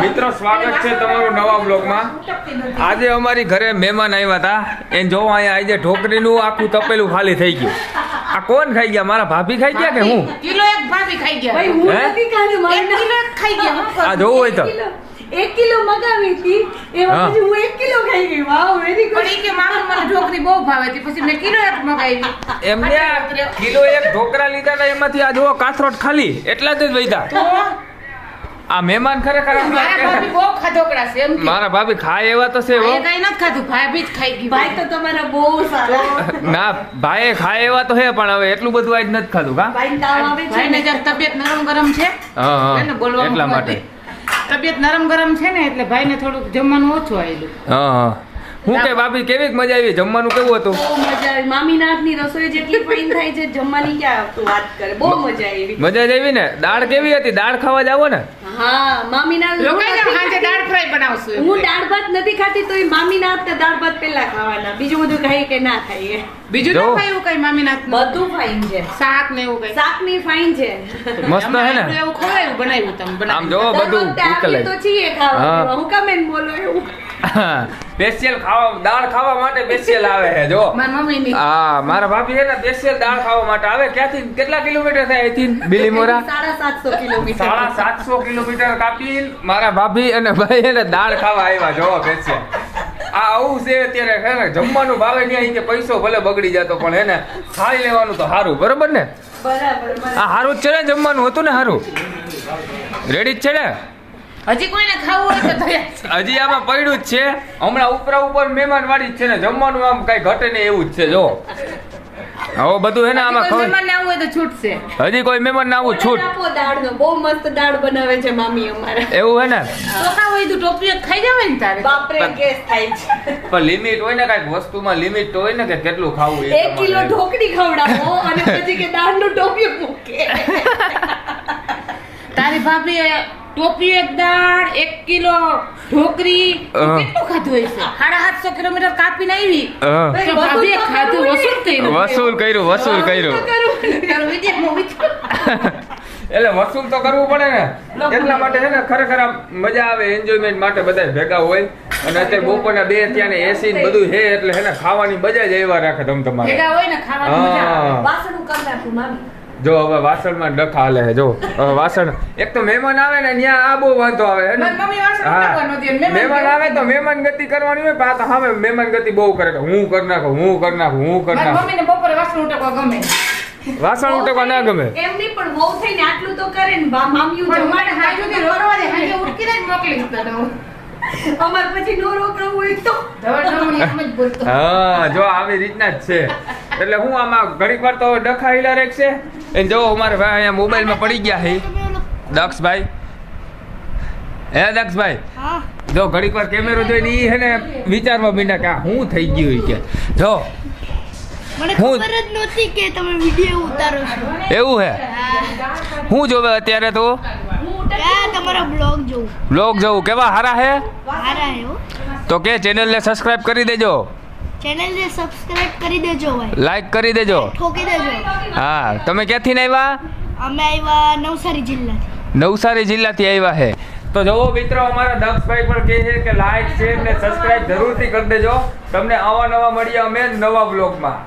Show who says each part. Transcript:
Speaker 1: મિત્રો સ્વાગત છે તમારું નવા બ્લોગમાં. આજે અમારી ઘરે મહેમાન આવ્યા હતા. એને જોવા અહીંયા આજે ઢોકરીનું આખું તપેલું ખાલી થઈ ગયું. આ કોણ ખાઈ ગયા? મારા ભાભી ખાઈ ગયા કે હું?
Speaker 2: કિલો એક ભાભી ખાઈ ગયા.
Speaker 3: ભાઈ હું નથી ખાધું મારે
Speaker 2: કિલો એક ખાઈ ગયા.
Speaker 1: આ જોવું હોય તો.
Speaker 3: એક કિલો- મગાવી હતી. એમાં પછી હું એક કિલો ખાઈ ગઈ. વાવ વેરી
Speaker 2: પણ
Speaker 3: ગુડ
Speaker 2: ઈ કે મારા મને ઢોકરી બહુ ભાવે હતી. પછી મેં કિલો એક મગાવી.
Speaker 1: એમને આ કિલો એક ઢોકરા લીધા હતા. એમાંથી આ જોવો કાથરોટ ખાલી. એટલા જ વૈદા.
Speaker 2: તો?
Speaker 1: આ મહેમાન ખરેખર
Speaker 2: મારા ભાભી બહુ ખાધોકડા છે એમ કે.
Speaker 1: મારા ભાભી ખાય એવા તો છે હો.
Speaker 2: કાંઈ નથી ખાધું ભાભી જ ખાઈ ગઈ
Speaker 3: ભાઈ તો તમારા બહુ સારા.
Speaker 1: ના ભાઈએ ખાય એવા તો હે પણ હવે એટલું બધું આજ નથી ખાધું કા?
Speaker 3: ભાઈ તાવ આવે છે ને?
Speaker 2: જરા તબિયત નરમ ગરમ છે
Speaker 1: હા હા.
Speaker 2: એને બોલવામાં
Speaker 1: એટલા માટે.
Speaker 2: તબિયત નરમ ગરમ છે ને એટલે ભાઈને થોડુંક જમવાનું ઓછું આવેલું
Speaker 1: હા હા. હું કે ભાભી કેવી મજા આવી? જમવાનું કેવું હતું?
Speaker 3: બહુ મજા આવી. મામીના હાથની રસોઈ જેટલી ફાઈન થાય છે જમવાની ક્યાં આવતું વાત કરે? બહુ મજા આવી.
Speaker 1: મજા જ આવી ને? દાળ કેવી હતી? દાળ ખાવા જાવો ને?
Speaker 3: હા મામીના
Speaker 2: લોકો
Speaker 3: નથી
Speaker 2: દાળ ફ્રાય બનાવશું
Speaker 3: હું દાળ ભાત નથી ખાતી તો મામીના હાથના દાળ ભાત પેલા ખાવાના. બીજું બધું ખાઈ કે ના ખાઈએ?
Speaker 2: બીજું તો ખાય એવું કઈ મામીના હાથનું?
Speaker 3: બધું ફાઇન છે.
Speaker 2: શાક ને એવું કઈ?
Speaker 3: શાકની ફાઈન છે.
Speaker 1: મસ્ત હે ને?
Speaker 2: એવું ખવડાવ્યું બનાવ્યું તમે
Speaker 1: આમ જો બધું
Speaker 3: તો છીએ ખાવા
Speaker 1: હું.
Speaker 3: કમેન બોલો એવું?
Speaker 1: સ્પેશિયલ ખાવા દાળ ખાવા માટે સ્પેશિયલ આવે છે જો. હા મારા ભાભી છે ને સ્પેશિયલ દાળ ખાવા માટે આવે. ક્યાંથી? કેટલા કિલોમીટર થાય અહીંથી? બિલીમોરા
Speaker 3: સાડા સાતસો કિલોમીટર.
Speaker 1: કાપી મારા ભાભી અને ભાઈ એને દાળ ખાવા આવ્યા જો સ્પેશિયલ આ આવું છે અત્યારે છે ને જમવાનું ભાવે નહીં અહીં કે પૈસો ભલે બગડી જતો પણ એને ખાઈ લેવાનું તો સારું બરોબર ને. આ સારું જ છે ને જમવાનું હતું ને સારું? રેડી જ છે ને?
Speaker 2: હજી કોઈને ખાવું હોય તો તૈયાર
Speaker 1: હજી આમાં પડ્યું જ છે. હમણાં ઉપરા ઉપર મહેમાન વાળી જ છે ને જમવાનું આમ કઈ ઘટે ને એવું જ છે જો. હવે બધું હે ને આમાં ખબર?
Speaker 2: મહેમાનને આવવું હોય તો છૂટશે
Speaker 1: હજી કોઈ મહેમાન ના આવું છૂટ?
Speaker 3: આપો દાળનો બહુ મસ્ત દાળ બનાવે છે મામી અમારે.
Speaker 1: એવું હે ને?
Speaker 2: તો હોય તો ટોપી ખાઈ જવાય ને તારે.
Speaker 3: બાપરે ગેસ થાય છે.
Speaker 1: પણ લિમિટ હોય ને કંઈક વસ્તુમાં લિમિટ તો હોય ને કે કેટલું ખાવું એ
Speaker 3: એક કિલો ઢોકળી ખવડાવો અને પછી કે દાળનું ટોપિયું મૂકે.
Speaker 2: તારી ભાભીએ ટોપી એક દાળ એક કિલો ઢોકરી. કેટલું ખાધું હશે સાડા સાતસો કિલોમીટર કાપીને આવી
Speaker 1: હા.
Speaker 2: ભાભીએ ખાધું વસૂલ કર્યું.
Speaker 1: વસૂલ કર્યું વસૂલ કર્યું. એટલે વસૂલ તો કરવું પડે ને. એટલા માટે છે ને ખરેખર મજા આવે એન્જોયમેન્ટ માટે બધા ભેગા હોય. અને અત્યારે બપોરના બે ત્યાં ને એસી ને બધું છે એટલે ને ખાવાની મજા જ એવા રાખે તમ તમારે.
Speaker 2: ભેગા હોય ને ખાવાની મજા આવે.
Speaker 3: વાસણ કરી નાખું મામી.
Speaker 1: જો હવે વાસણમાં ડખ હાલે છે જો. હવે વાસણ એક તો મહેમાન આવે ને ત્યાં આ બહુ વાંધો આવે
Speaker 2: મહેમાન
Speaker 1: આવે તો મહેમાન ગતિ કરવાની હોય પણ હા તો સામે મહેમાન ગતિ બહુ કરે હું કરી નાખું હું કરી નાખું હું કરી નાખું.
Speaker 2: બપોરે વાસણ ઉટકવા ગમે.
Speaker 1: વાસણ ઉટકવા ના ગમે.
Speaker 3: એમ નહીં પણ બહુ થઈને આટલું તો કરે ને મામ્યું જમાડે.
Speaker 2: હાજુ થી રોકવા દે હાજે ઉટકીને મોકલી દીધા.
Speaker 3: અમાર પછી નો રોકડું હોય તો?
Speaker 2: ધવલ ધવલ એમ જ બોલતો.
Speaker 1: હા જો આવી રીતના જ છે. એટલે હું આમાં ઘડીક વાર તો ડખાયેલા રહેશે એ જો અમારે ભાઈ અહીંયા મોબાઈલમાં પડી ગયા છે. દક્ષભાઈ. હે દક્ષભાઈ? જો ઘડીક વાર કેમેરો જોઈને ઈ હે ને વિચારવા મીંડા કે આ શું થઈ ગયું ઈ કે. જો.
Speaker 4: મને
Speaker 1: હું-
Speaker 4: ખબર જ નહોતી કે તમે વીડિયો ઉતારો છો.
Speaker 1: એવું હે? હું. જોવે અત્યારે તો?
Speaker 4: તમારો બ્લોગ જોઉં
Speaker 1: બ્લોગ જવું કેવા? હારા હે?
Speaker 4: હારા હે
Speaker 1: તો કે ચેનલને સબસ્ક્રાઇબ કરી દેજો.
Speaker 4: ચેનલને સબસ્ક્રાઇબ કરી દેજો ભાઈ.
Speaker 1: લાઈક કરી દેજો.
Speaker 4: ઠોકી દેજો.
Speaker 1: હા. તમે ક્યાંથી આવ્યા?
Speaker 4: અમે આવ્યા નવસારી જિલ્લાથી.
Speaker 1: નવસારી જિલ્લાથી આવ્યા હે. તો જુઓ મિત્રો અમારા દક્ષભાઈ પણ કહે છે કે લાઈક શેર ને સબસ્ક્રાઇબ જરૂરથી કરી દેજો. તમને આવા નવા મળીએ અમે નવા બ્લોગમાં